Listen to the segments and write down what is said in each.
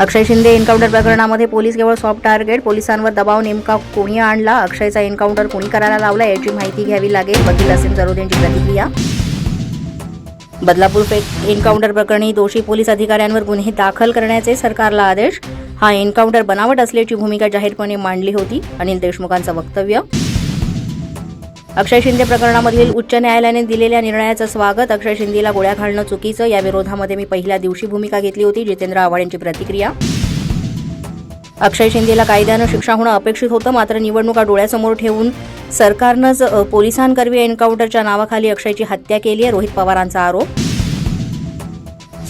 अक्षय Shinde encounter प्रकरणामध्ये police केवळ soft target पोलिसांवर दबाव नेमका कोणी आणला? अक्षयचा एन्काउंटर कोणी करायला लावला याची माहिती घ्यावी लागेल. वकील असीम जरोद यांची प्रतिक्रिया? बदलापूर फेक एन्काउंटर प्रकरणी दोषी पोलीस अधिकाऱ्यांवर गुन्हे दाखल करण्याचे सरकारला आदेश. हा एन्काउंटर बनावट असल्याची भूमिका जाहीरपणे मांडली होती. अनिल देशमुखांचं वक्तव्य अक्षय शिंदे प्रकरणामधील उच्च न्यायालयाने दिलेल्या निर्णयाचं स्वागत. अक्षय शिंदेला गोळ्या घालणं चुकीचं. या विरोधामध्ये मी पहिल्या दिवशी भूमिका घेतली होती. जितेंद्र आव्हाड यांची प्रतिक्रिया. अक्षय शिंदेला कायद्यानं शिक्षा होणं अपेक्षित होतं. मात्र निवडणुका डोळ्यासमोर ठेवून सरकारनंच पोलिसांकरवी एन्काउंटरच्या नावाखाली अक्षयची हत्या केली आहे रोहित पवारांचा आरोप.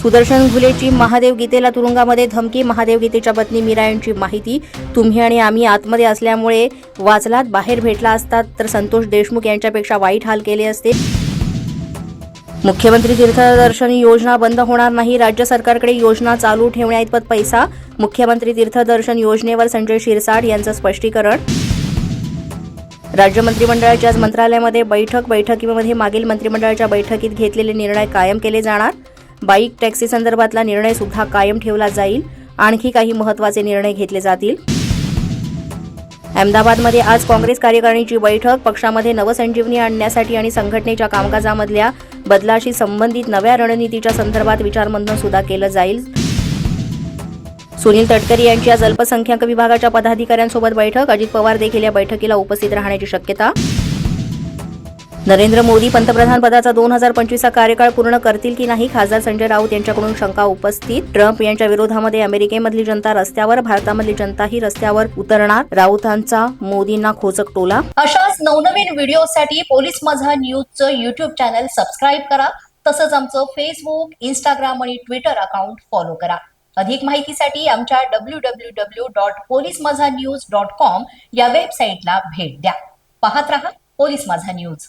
सुदर्शन घुलेची महादेव गीतेला तुरुंगामध्ये धमकी महादेव गीतेच्या पत्नी मीरा यांची माहिती. तुम्ही आणि आम्ही आतमध्ये असल्यामुळे वाचलात बाहेर भेटला असतात तर संतोष देशमुख यांच्यापेक्षा वाईट हाल केले असते. मुख्यमंत्री तीर्थदर्शन योजना बंद होणार नाही राज्य सरकारकडे योजना चालू ठेवण्याइतपत पैसा मुख्यमंत्री तीर्थदर्शन योजनेवर संजय शिरसाट यांचं स्पष्टीकरण. राज्य मंत्रिमंडळाच्या आज मंत्रालयामध्ये बैठक बैठकीमध्ये मागील मंत्रिमंडळाच्या बैठकीत घेतलेले निर्णय कायम केले जाणार. बाईक टॅक्सी संदर्भातला निर्णय सुद्धा कायम ठेवला जाईल. आणखी काही महत्त्वाचे निर्णय घेतले जातील. अहमदाबादमध्ये आज काँग्रेस कार्यकारिणीची बैठक. पक्षामध्ये नवसंजीवनी आणण्यासाठी आणि संघटनेच्या कामकाजामधल्या बदलाशी संबंधित नव्या रणनीतीच्या संदर्भात विचारमंथन सुद्धा केलं जाईल. सुनील तटकरे यांची आज अल्पसंख्याक विभागाच्या पदाधिकाऱ्यांसोबत बैठक. अजित पवार देखील या बैठकीला उपस्थित राहण्याची शक्यता नरेंद्र मोदी पंतप्रधान पदाचा दोन हजार पंचवीसचा कार्यकाळ पूर्ण करतील की नाही? खासदार संजय राऊत यांच्याकडून शंका उपस्थित. ट्रम्प यांच्या विरोधामध्ये अमेरिकेमधली जनता रस्त्यावर भारतामधली जनताही रस्त्यावर उतरणार. राऊतांचा मोदींना खोचक टोला. अशाच नवनवीन व्हिडिओसाठी पोलीस माझा न्यूजचं युट्यूब चॅनल सबस्क्राईब करा. तसंच आमचं फेसबुक इंस्टाग्राम आणि ट्विटर अकाउंट फॉलो करा. अधिक माहितीसाठी आमच्या W W W dot police Majha news dot com या वेबसाईटला भेट द्या. पाहत रहा पोलीस माझा न्यूज.